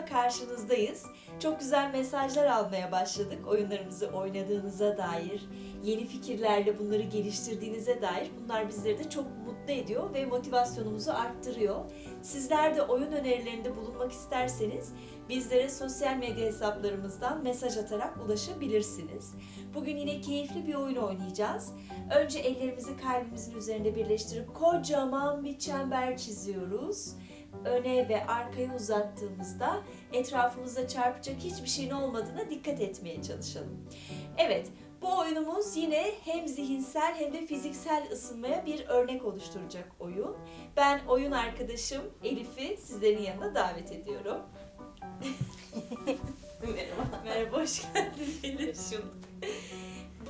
oyunla karşınızdayız. Çok güzel mesajlar almaya başladık. Oyunlarımızı oynadığınıza dair, yeni fikirlerle bunları geliştirdiğinize dair. Bunlar bizleri de çok mutlu ediyor ve motivasyonumuzu arttırıyor. Sizler de oyun önerilerinde bulunmak isterseniz bizlere sosyal medya hesaplarımızdan mesaj atarak ulaşabilirsiniz. Bugün yine keyifli bir oyun oynayacağız. Önce ellerimizi kalbimizin üzerinde birleştirip kocaman bir çember çiziyoruz. Öne ve arkaya uzattığımızda etrafımızda çarpacak hiçbir şeyin olmadığına dikkat etmeye çalışalım. Evet, bu oyunumuz yine hem zihinsel hem de fiziksel ısınmaya bir örnek oluşturacak oyun. Ben oyun arkadaşım Elif'i sizlerin yanına davet ediyorum. Merhaba. Merhaba, hoş geldin Elif.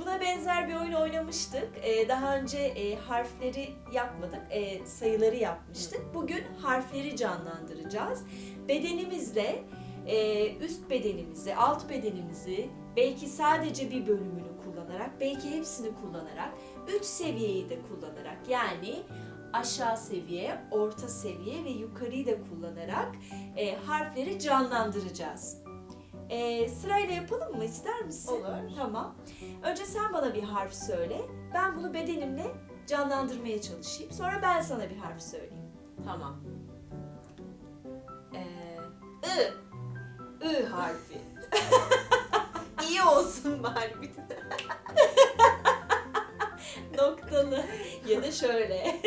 Buna benzer bir oyun oynamıştık. Ee, daha önce e, harfleri yapmadık, e, sayıları yapmıştık. Bugün harfleri canlandıracağız. Bedenimizle e, üst bedenimizi, alt bedenimizi, belki sadece bir bölümünü kullanarak, belki hepsini kullanarak, üç seviyeyi de kullanarak yani aşağı seviye, orta seviye ve yukarıyı da kullanarak harfleri canlandıracağız. E, sırayla yapalım mı? İster misin? Olur. Tamam. Önce sen bana bir harf söyle. Ben bunu bedenimle canlandırmaya çalışayım. Sonra ben sana bir harf söyleyeyim. Tamam. Ee, I. I harfi. İyi olsun bari bir de. Noktalı. ya da şöyle.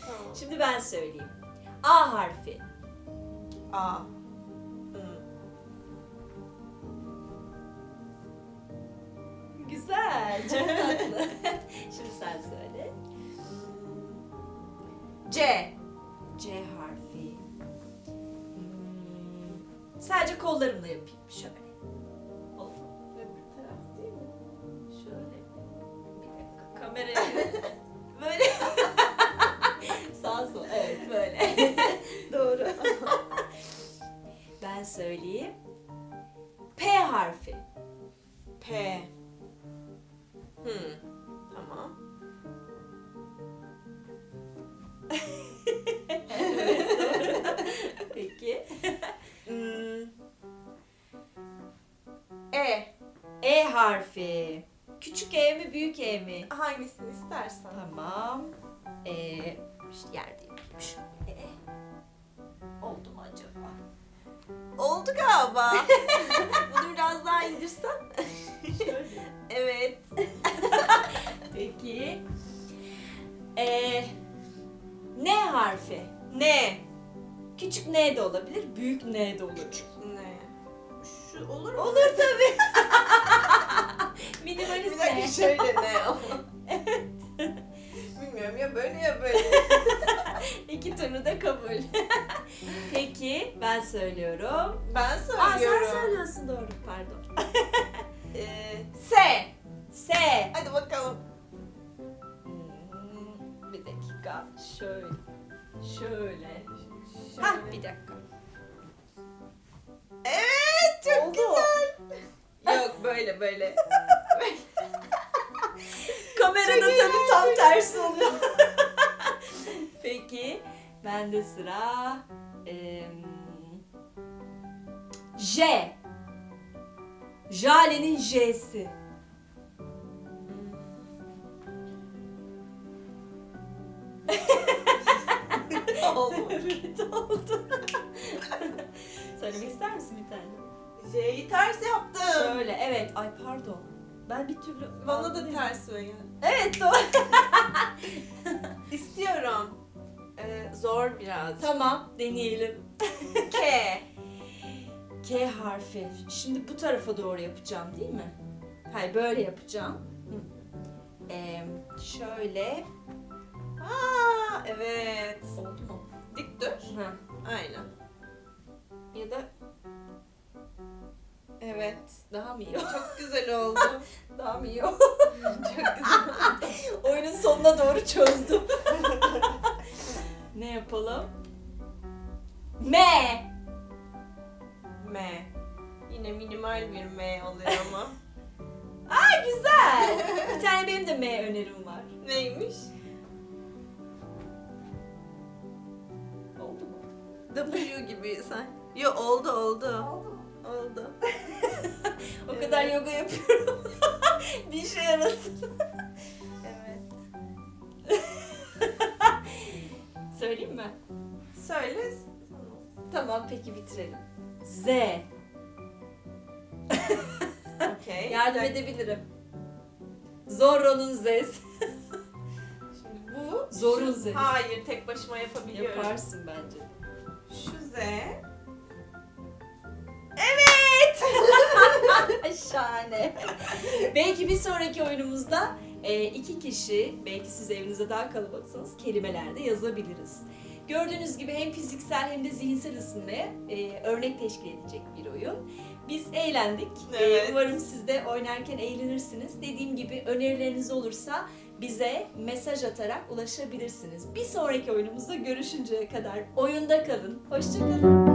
Tamam. Şimdi ben söyleyeyim. A harfi. A. Güzel. Çok tatlı. Şimdi sen söyle. C. C harfi. Hmm, sadece kollarımla yapayım. Şöyle. Oldu mu? Öbür taraf değil mi? Şöyle. Bir dakika. Kameraya böyle. Sağ sol. Evet böyle. Doğru. ben söyleyeyim. P harfi. P. Hmm. Tamam. Peki. Hmm. E. E harfi. Küçük E mi büyük E mi? Hangisini istersen. Tamam. E, işte yerde şöyle. E. Oldu mu acaba? Oldu galiba. Bunu biraz daha indirsen. E, N harfi. Ne? Küçük N de olabilir, büyük N de olabilir. Ne? Şu olur mu? Olur tabii. Bir Minimalist dakika N. şöyle ne ama. Bilmiyorum ya böyle ya böyle. İki türlü de kabul. Peki, ben söylüyorum. Ben Aa söylüyorum. sen söylüyorsun doğru, pardon. Ee, S. S. Hadi bakalım. Dakika. Şöyle. Şöyle. Şöyle. Hah, bir dakika. Evet çok Oldu. güzel. Yok böyle böyle. Kamerada tabii tam tersi oluyor. Peki, ben de sıra em, J. Jale'nin J'si. Oldu. evet oldu. Söylemek ister misin bir tane? J'yi ters yaptım. Şöyle, evet. Ay pardon. Ben bir türlü... Bana da ters söyle. Evet doğru. İstiyorum. Ee, zor biraz. tamam, deneyelim. K. K harfi. Şimdi bu tarafa doğru yapacağım değil mi? Hayır böyle yapacağım. Ee, şöyle. Aa evet. Oldu mu? Dik dur. Ha. Aynen. Ya da Evet. daha mı iyi? Çok güzel oldu. daha mı iyi? Çok güzel. Oyunun sonuna doğru çözdüm. ne yapalım? M. M. Yine minimal bir M oluyor ama. Aa güzel. bir tane benim de M önerim var. Neymiş? Oldu mu? W gibi sen. Yo oldu oldu. Oldu mu? Oldu. O Evet. kadar yoga yapıyorum. bir işe yarasın. Evet. Söyleyeyim mi? Söyle. Tamam peki bitirelim. Z. Okey. Yardım edebilirim. Zorro'nun Z'si. Zorun zesi. Hayır tek başıma yapabiliyorum. Yaparsın bence. Şu Z. Şahane. belki bir sonraki oyunumuzda e, iki kişi, belki siz evinizde daha kalabalıksanız kelimelerde yazabiliriz. Gördüğünüz gibi hem fiziksel hem de zihinsel ısınmaya e, örnek teşkil edecek bir oyun. Biz eğlendik. E, Evet. umarım siz de oynarken eğlenirsiniz. Dediğim gibi önerileriniz olursa bize mesaj atarak ulaşabilirsiniz. Bir sonraki oyunumuzda görüşünceye kadar oyunda kalın. Hoşçakalın.